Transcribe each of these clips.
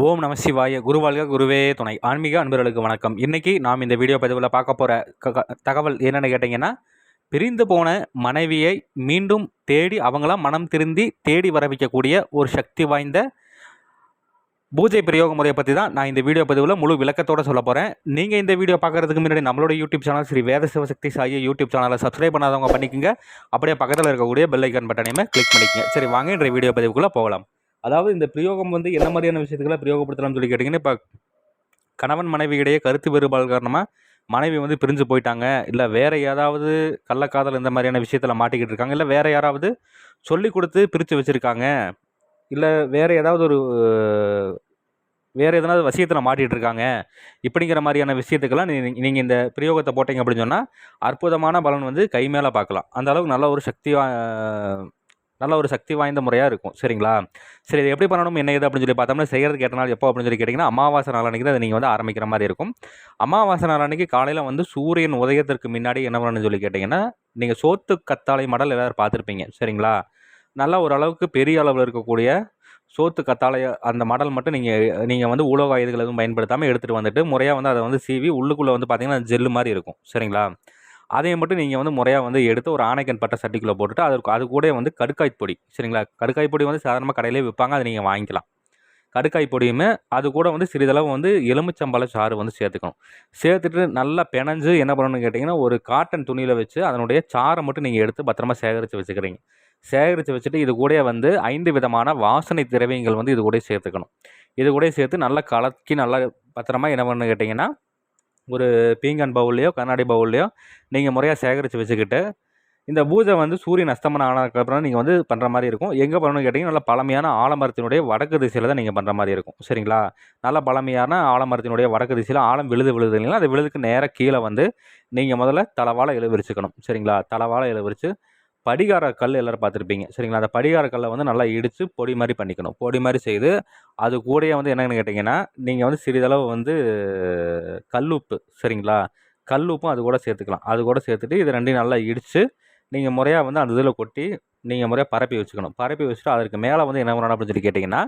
ஓம் நம சிவாய குருவாழ்க குருவே துணை. ஆன்மீக அன்பர்களுக்கு வணக்கம். இன்றைக்கி நாம் இந்த வீடியோ பதிவில் பார்க்க போகிற தகவல் என்னென்னு கேட்டிங்கன்னா பிரிந்து போன மனைவியை மீண்டும் தேடி அவங்களாம் மனம் திருந்தி தேடி வர வைக்கக்கூடிய ஒரு சக்தி வாய்ந்த பூஜை பிரயோக முறையை பற்றி தான் நான் இந்த வீடியோ பதிவில் முழு விளக்கத்தோடு சொல்ல போகிறேன் நீங்கள் இந்த வீடியோ பார்க்குறதுக்கு முன்னாடி நம்மளோட YouTube channel Shri Veda Shivashakti Sai YouTube சேனலை சப்ஸ்கிரைப் பண்ணாதவங்க பண்ணிக்கோங்க. அப்படியே பக்கத்தில் இருக்கக்கூடிய பெல் ஐக்கன் பட்டனையுமே கிளிக் பண்ணிக்கங்க. சரி வாங்க இன்றைய வீடியோ பதிவுக்குள்ளே போகலாம். அதாவது இந்த பிரயோகம் வந்து என்ன மாதிரியான விஷயத்துக்களை பிரயோகப்படுத்தலாம்னு சொல்லி கேட்டிங்கன்னா இப்போ கணவன் மனைவியிடையே கருத்து வேறுபாடு காரணமாக மனைவி வந்து பிரிஞ்சு போயிட்டாங்க. இல்லை வேறு ஏதாவது கள்ளக்காதல் இந்த மாதிரியான விஷயத்தில் மாட்டிக்கிட்டு இருக்காங்க. இல்லை வேறு யாராவது சொல்லி கொடுத்து பிரித்து வச்சுருக்காங்க. இல்லை வேறு ஏதாவது ஒரு வேறு எதனாவது விஷயத்தில் மாட்டிகிட்டு இருக்காங்க. இப்படிங்கிற மாதிரியான விஷயத்துக்கெல்லாம் நீங்கள் இந்த பிரயோகத்தை போட்டிங்க அப்படின்னு சொன்னால் அற்புதமான பலன் வந்து கை மேலே பார்க்கலாம். அந்த அளவுக்கு நல்ல ஒரு சக்தி நல்ல ஒரு சக்தி வாய்ந்த முறையாக இருக்கும். சரிங்களா? சரி இது எப்படி பண்ணணும்? என்ன இது அப்படின்னு சொல்லி பார்த்தோம்னா செய்கிறதுக்கு எட்ட நாள் எப்போ அப்படின்னு சொல்லி கேட்டிங்கன்னா அமாவாசை நாள் அன்றைக்கி அதை நீங்கள் வந்து ஆரம்பிக்கிற மாதிரி இருக்கும். அமாவாசை நாள் அன்றைக்கி காலையில் வந்து சூரியன் உதயத்திற்கு முன்னாடி என்ன பண்ணணும்னு சொல்லி கேட்டிங்கன்னா நீங்கள் சோத்து கத்தாழை மடல் எல்லோரும் பார்த்துருப்பீங்க. சரிங்களா? நல்லா ஓரளவுக்கு பெரிய அளவில் இருக்கக்கூடிய சோத்து கத்தாழைய அந்த மடல் மட்டும் நீங்கள் நீங்கள் வந்து உலோக ஆயுதங்கள் எதுவும் பயன்படுத்தாமல் எடுத்துகிட்டு வந்துட்டு முறையாக வந்து அதை வந்து சீவி உள்ளுக்குள்ளே வந்து பார்த்திங்கன்னா ஜெல்லு மாதிரி இருக்கும். சரிங்களா? அதையும் மட்டும் நீங்கள் வந்து முறையாக வந்து எடுத்து ஒரு ஆணைக்கன் பட்ட சட்டிக்குள்ளே போட்டுட்டு அதற்கு அது கூட வந்து கடுக்காய் பொடி சரிங்களா? கடுக்காய் பொடி வந்து சாதாரணமாக கடையிலே விற்பாங்க அதை நீங்கள் வாங்கிக்கலாம். கடுக்காய் பொடியுமே அது கூட வந்து சிறிதளவு வந்து எலுமிச்சம்பழ சாறு வந்து சேர்த்துக்கணும். சேர்த்துட்டு நல்லா பிணைஞ்சு என்ன பண்ணணும்னு கேட்டிங்கன்னா ஒரு காட்டன் துணியில் வச்சு அதனுடைய சாரை மட்டும் நீங்கள் எடுத்து பத்திரமா சேகரித்து வச்சுக்கிறீங்க. சேகரித்து வச்சுட்டு இது கூட வந்து ஐந்து விதமான வாசனை திரவியங்கள் வந்து இது கூட சேர்த்துக்கணும். இது கூட சேர்த்து நல்லா கலக்கி நல்லா பத்திரமா என்ன பண்ணு கேட்டிங்கன்னா ஒரு பீங்கான் பவுல்லையோ கண்ணாடி பவுல்லையோ நீங்கள் முறையாக சேகரித்து வச்சுக்கிட்டு இந்த பூஜை வந்து சூரியன் அஸ்தமனம் ஆனதுக்கப்புறம் நீங்கள் வந்து பண்ணுற மாதிரி இருக்கும். எங்கே பண்ணணும்னு கேட்டிங்கன்னா நல்ல பழமையான ஆலமரத்தினுடைய வடக்கு திசையில் தான் நீங்கள் பண்ணுற மாதிரி இருக்கும். சரிங்களா? நல்ல பழமையான ஆலமரத்தினுடைய வடக்கு திசையில் ஆழம் விழுது விழுது இல்லைங்களா? அந்த விழுதுக்கு நேராக கீழே வந்து நீங்கள் முதல்ல தலைவாழை இழுவிரிச்சுக்கணும் சரிங்களா? தலைவாழை இழுவிரிச்சு படிகார கல் எல்லோரும் பார்த்துருப்பீங்க. சரிங்களா? அந்த படிகார கல்லை வந்து நல்லா இடித்து பொடி மாதிரி பண்ணிக்கணும். பொடி மாதிரி செய்து அது கூடயே வந்து என்னென்னு கேட்டிங்கன்னா நீங்கள் வந்து சிறிதளவு வந்து கல்லுப்பு சரிங்களா? கல்லுப்பும் அது கூட சேர்த்துக்கலாம். அது கூட சேர்த்துட்டு இது ரெண்டையும் நல்லா இடித்து நீங்கள் முறையாக வந்து அந்த இதில் கொட்டி நீங்கள் முறையாக பரப்பி வச்சுக்கணும். பரப்பி வச்சுட்டு அதற்கு மேலே வந்து என்ன பண்ணணும் அப்படின்னு சொல்லி கேட்டிங்கன்னா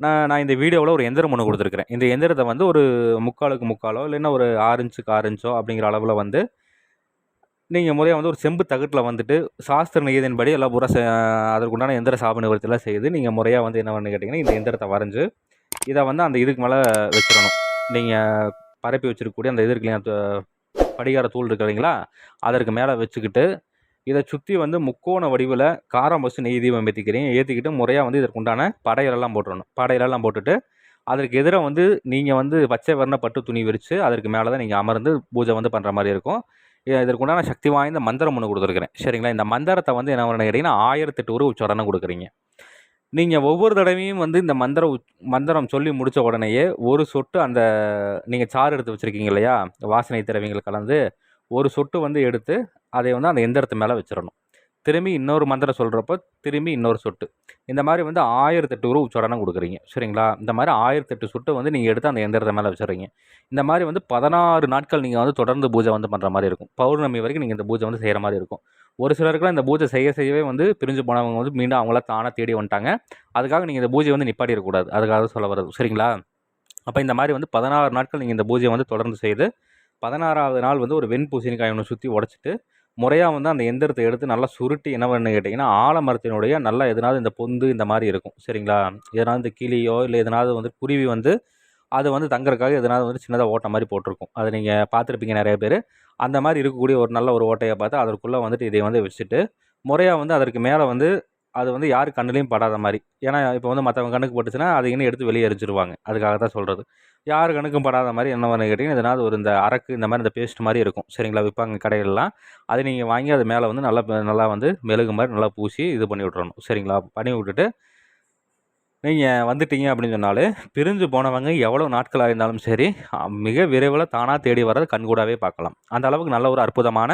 நான் நான் இந்த வீடியோவில் ஒரு எந்திரம் ஒன்று கொடுத்துருக்குறேன். இந்த எந்திரத்தை வந்து ஒரு முக்காலுக்கு முக்காலோ இல்லைன்னா ஒரு ஆறு இன்ச்சுக்கு ஆறு இன்ச்சோ அப்படிங்கிற அளவில் வந்து நீங்கள் முறையாக வந்து ஒரு செம்பு தகட்டில் வந்துட்டு சாஸ்திர நியதின்படி எல்லாம் பூரா அதற்குண்டான எந்திர சாப நிவர்த்தியெல்லாம் செய்து நீங்கள் முறையாக வந்து என்ன பண்ணு கேட்டிங்கன்னா இந்த எந்திரத்தை வரைஞ்சி இதை வந்து அந்த இதுக்கு மேலே வச்சிடணும். நீங்கள் பரப்பி வச்சுருக்கக்கூடிய அந்த இது படிகார தூள் இருக்கு இல்லைங்களா அதற்கு மேலே வச்சுக்கிட்டு இதை சுற்றி வந்து முக்கோண வடிவில் காரம் பஸ்ஸு நெய் தீபம் ஏற்றிக்கிறீங்க ஏற்றிக்கிட்டு முறையாக வந்து இதற்கு உண்டான படையிலெல்லாம் போட்டுடணும். படையலெல்லாம் போட்டுட்டு அதற்கு எதிராக வந்து நீங்கள் வந்து பச்சை வர்ண பட்டு துணி விரித்து அதற்கு மேலே தான் நீங்கள் அமர்ந்து பூஜை வந்து பண்ணுற மாதிரி இருக்கும். இதற்குண்டான சக்தி வாய்ந்த மந்திரம் ஒன்று கொடுத்துருக்குறேன். சரிங்களா? இந்த மந்திரத்தை வந்து என்ன பண்ண கேட்டிங்கன்னா ஆயிரத்தெட்டு ஒரு உச்சரணம் கொடுக்குறீங்க. நீங்கள் ஒவ்வொரு தடவையும் வந்து இந்த மந்திர மந்திரம் சொல்லி முடித்த உடனேயே ஒரு சொட்டு அந்த நீங்கள் சாறு எடுத்து வச்சுருக்கீங்க இல்லையா? வாசனை திரவியங்கள் கலந்து ஒரு சொட்டு வந்து எடுத்து அதை வந்து அந்த எந்திரத்து மேலே வச்சிடணும் திரும்பி இன்னொரு மந்திரம் சொல்கிறப்போ திரும்பி இன்னொரு சொட்டு. இந்த மாதிரி வந்து ஆயிரத்தெட்டு ரூபா உச்சடனம் கொடுக்குறீங்க. சரிங்களா? இந்த மாதிரி ஆயிரத்தெட்டு சொட்டு வந்து நீங்கள் எடுத்து அந்த எந்திரத்தை மேலே வச்சுறீங்க இந்த மாதிரி வந்து பதினாறு நாட்கள் நீங்கள் வந்து தொடர்ந்து பூஜை வந்து பண்ணுற மாதிரி இருக்கும். பௌர்ணமி வரைக்கும் நீங்கள் இந்த பூஜை வந்து செய்கிற மாதிரி இருக்கும். ஒரு சிலருக்குலாம் இந்த பூஜை செய்ய செய்யவே வந்து பிரிஞ்சு போனவங்க வந்து மீண்டும் அவங்கள தானாக தேடி வந்துட்டாங்க. அதுக்காக நீங்கள் இந்த பூஜை வந்து நிப்பாட்டிடக்கூடாது அதுக்காக சொல்ல வர்றது. சரிங்களா? அப்போ இந்த மாதிரி வந்து பதினாறு நாட்கள் நீங்கள் இந்த பூஜையை வந்து தொடர்ந்து செய்து பதினாறாவது நாள் வந்து ஒரு வெண் பூசணிக்காய் ஒன்று சுற்றி உடச்சிட்டு முறையாக வந்து அந்த எந்திரத்தை எடுத்து நல்லா சுருட்டி என்ன பண்ணு கேட்டிங்கன்னா ஆலமரத்தினுடைய நல்லா எதனாவது இந்த பொந்து இந்த மாதிரி இருக்கும். சரிங்களா? எதனாவது இந்த கிளியோ இல்லை எதனாவது வந்து குருவி வந்து அது வந்து தங்குறதுக்காக எதனாவது வந்து சின்னதாக ஓட்டை மாதிரி போட்டிருக்கும். அதை நீங்கள் பார்த்துருப்பீங்க நிறைய பேர். அந்த மாதிரி இருக்கக்கூடிய ஒரு நல்ல ஒரு ஓட்டையை பார்த்து அதற்குள்ளே வந்துட்டு இதை வந்து வச்சுட்டு முறையாக வந்து அதற்கு மேலே வந்து அது வந்து யார் கண்ணுலேயும் படாத மாதிரி. ஏன்னா இப்போ வந்து மற்றவங்க கண்ணுக்கு போட்டுச்சுன்னா அதை இன்னும் எடுத்து வெளியே எரிஞ்சிருவாங்க அதுக்காக தான் சொல்கிறது யார் கணக்கும் படாத மாதிரி என்ன பண்ணு கேட்டிங்கன்னா எதனாவது ஒரு இந்த அரக்கு இந்த மாதிரி இந்த பேஸ்ட் மாதிரி இருக்கும். சரிங்களா? விற்பாங்க கடையிலலாம் அதை நீங்கள் வாங்கி அது மேலே வந்து நல்லா நல்லா வந்து மெழுகு மாதிரி நல்லா பூசி இது பண்ணி விட்றணும் சரிங்களா? பண்ணி விட்டுட்டு நீங்கள் வந்துட்டீங்க அப்படின்னு சொன்னாலே பிரிஞ்சு போனவங்க எவ்வளோ நாட்களாக இருந்தாலும் சரி மிக விரைவில் தானாக தேடி வர்றது கண்கூடாவே பார்க்கலாம். அந்த அளவுக்கு நல்ல ஒரு அற்புதமான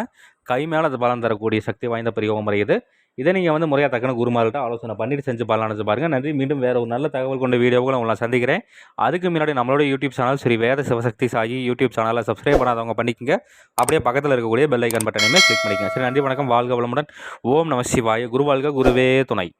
கை மேலே அது பலன் தரக்கூடிய சக்தி வாய்ந்த பிரிவு முறை இது. இதை நீங்கள் வந்து முறையாக தக்கன குருமார்கிட்ட ஆலோசனை பண்ணிட்டு செஞ்சு பண்ணலாம்னு பாருங்கள் நன்றி. மீண்டும் வேறு ஒரு நல்ல தகவல் கொண்ட வீடியோவுகளை உங்களை சந்திக்கிறேன். அதுக்கு முன்னாடி நம்மளோட YouTube channel Shri Veda Shivashakti Sai YouTube சேனலில் சப்ஸ்கிரைப் பண்ணாதவங்க பண்ணிக்கங்க. அப்படியே பக்கத்தில் இருக்கக்கூடிய பெல் ஐக்கன் பட்டனையுமே கிளிக் பண்ணிக்கங்க. சரி நன்றி வணக்கம். வாழ்க வளமுடன். ஓம் நம சிவாய. குருவாழ்க குருவே துணை.